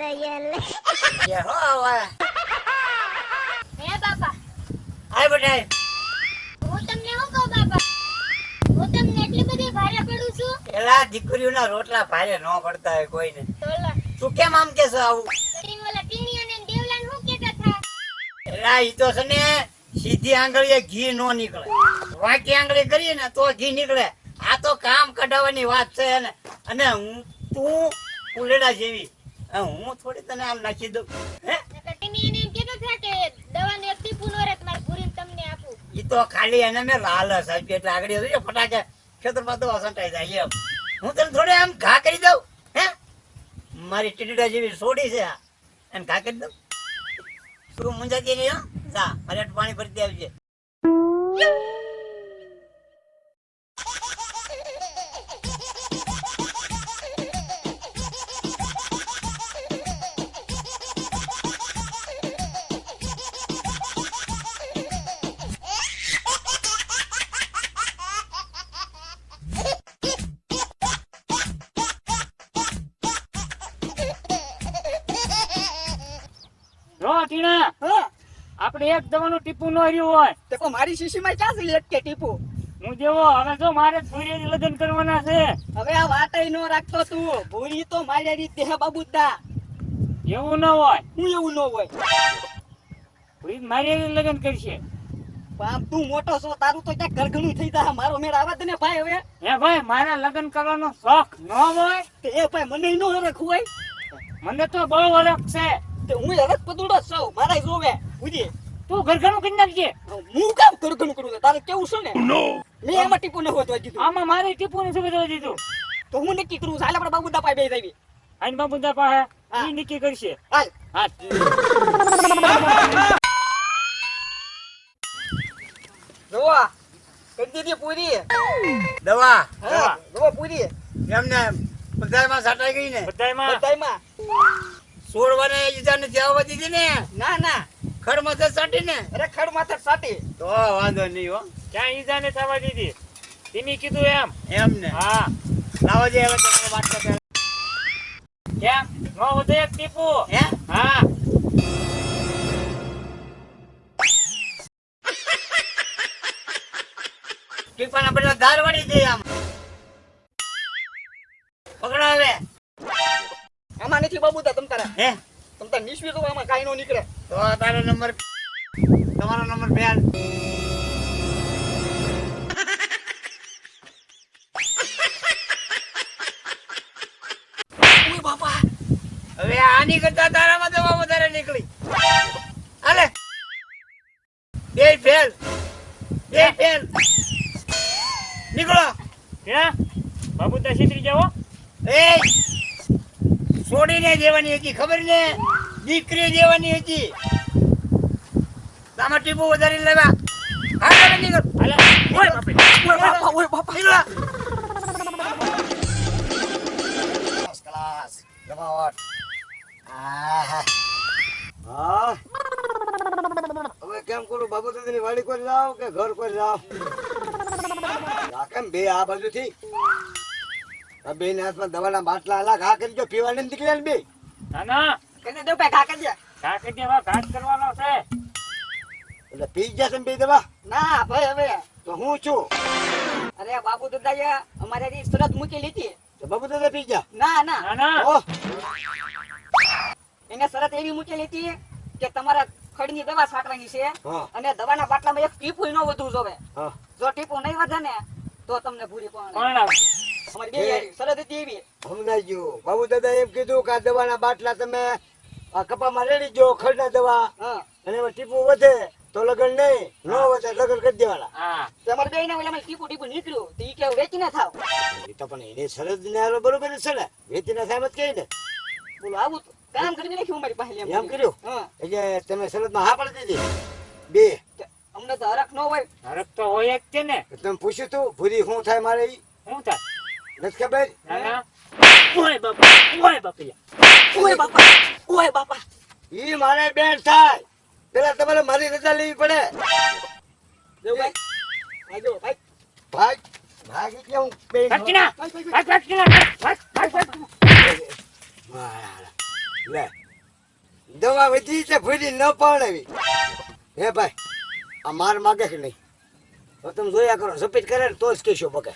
એ હો હવે હે બાપા આય બેટા હું તમને શું કહું બાપા હું તમને એટલી બધી ભારે પડું છું પેલા દીકરીઓના રોટલા ભારે ન પડતા હોય કોઈને તો તું કેમ આમ કેસો આવું? ઓલા દેવલાને એલા ઈ તો છે ને સીધી આંગળીએ ઘી નો નીકળે. વાંકી આંગળી કરીએ ને તો ઘી નીકળે. આ તો કામ કઢાવવાની વાત છે અને અને હું તું ઉલેડા જેવી. હું થોડી તને આમ નાખી દઉં. હે? હતા ઈ તો ખાલી એને મેં લાલચ આપી એટલે આગળ જોઈએ ફટાકે ખેતરમાં તો સંટાઈ જાય એમ. હું તને થોડે આમ ઘા કરી દઉં હે? મારી ટીટીડા જેવી સોડી છે આ. એને ઘા કરી દઉં. શું મુંજાતી રહી હા? જા મારે પાણી ભરી દે આવજે. ટીણા આપણે એક દવાનું ટીપુ ન રહ્યું હોય. તો મારી શીશી માં ક્યાં છે લટકે ટીપુ? હું જેવો હવે જો મારે ભૂરી લગ્ન કરવાના છે. હવે આ વાત નો રાખતો તું. ભૂરી તો મારી દેહ બાબુદા. એવું ન હોય. હું એવું ન હોય? ભૂરી મારી લગ્ન કરશે. આમ તું મોટો છો તારું તો ક્યાંક ગરગણું થઈ જાય. મારો મેળ આવા દે ને ભાઈ હવે. હે ભાઈ મારા લગ્ન કરવાનો શોખ ન હોય? એ ભાઈ મને નો રખ હોય. મને તો બહુ અલગ છે. તે હું હરખ પદુડો જ મારા જોવે. બુજી તું ઘરઘણું કરી નાખજે. હું કામ ઘરઘણું કરું તારે કેવું છે ને? મેં એમાં ટીપુ ને હોતવા દીધું આમાં મારે ટીપું ની સુવિધા દીધું તો હું નક્કી કરું હાલ આપણે બાબુદા પાસે બેસી જાવી. આઈન બાબુદા પાસે હા. નક્કી કરશે. હાલ. હા. જોવા કરી દીધી પૂરી. દવા? દવા પૂરી. એમને બધામાં સાટાઈ ગઈ ને? બધાયમાં. બધાયમાં. સોળવાને ઈજા નથી આવવા દીધી ને? ના ના. ખડ તો સાટી ને? અરે ખડ માથે સાટી. તો વાંધો નહીં હો. ક્યાં ઈજા ને થવા દીધી. ધીમી કીધું એમ. એમ ને? હા. લાવો જે હવે તમારે વાત કરે કેમ? નો વધે એક ટીપુ. હે? હા. ટીપાના બધા દાર વાળી દે આમ. આમાં નથી બાબુદા તમ તારા. હે? તમ તાર નિશ્ચિત હોય આમાં કાઈ નો નીકળે. તો તારો નંબર તમારો નંબર બેન બાપા. હવે આની કરતા તારામાં દવા વધારે નીકળી. હાલે. બે ફેલ. બે ફેલ. નીકળો. ક્યાં બાબુદા છેતરી જાઓ. એ છોડીને દેવાની હતી ખબર ને? દીકરી દેવાની હતી. તામાં ટીપુ વધારે લેવા કેમ કરું? બાબુ દાદાની વાડી કોઈ લાવ કે ઘર કોઈ લાવ આ કેમ બે આ બાજુથી? આ બે ના હાથમાં દવાના બાટલા આલા ઘા કરી દો પીવાને નીકળ્યા ને બે ના ના. કને દેવ ભાઈ કાકા દે. ઘા કરી દેવા ઘાટ કરવાનો છે. એટલે પી ગયા બે દવા? ના ભાઈ હવે. તો હું છું? અરે બાબુ દાદાએ અમારે રી શરત મૂકેલી તો બાબુ દાદા પી ગયા? ના ના. ના ના. એને શરત એવી મૂકેલી હતી કે તમારા ખડની દવા છાંટવાની છે અને દવાના બાટલામાં એક ટીપું ન વધવું જોવે. જો ટીપું નહીં વધે ને તો તમને ભૂરી પણ સમજાઈ ગયું બાબુ દાદા એમ કીધું કે આ દવાના બાટલા તમે આ કપામાં રેડી જો ખડના દવા. હા. અને એમાં ટીપું વધે તો લગન નહીં. ન વધે લગન કરી દેવાના. તમારે તો અમારે બે ઓલામાં ટીપું ટીપું નીકળ્યું. તો ઈ કે વેચી ના થાવ. એ તો પણ એને સરસ ને બરોબર જ છે ને. વેચીને સાહેબ જ કહી ને બોલો આવું તો. કામ કરી નાખ્યું મારી પાસે એમ કર્યું? એટલે તમે સરસમાં હા પાડી દીધી. બે. અમને તો હરખ ન હોય. હરક તો હોય જ છે ને. તમે પૂછ્યું તું ભૂરી શું થાય મારે શું થાય? નથી ખબર? ઓય બાપા ઓય બાપા ઓય બાપા ઓય બાપા. ઈ મારે બેન થાય. પેલા તમારે મારી રજા લેવી પડે. દેવ ભાઈ આજો ભાઈ. ભાગ ભાગ એટલે હું બેન કાકીના ભાગ ભાગ ભાગ ભાગ ભાગ લે. દવા વધી છે ફૂલી ન પાવડાવી હે ભાઈ આ માર માગે કે નહીં. તો તમે જોયા કરો સપીટ કરે તો જ કહેશો બકે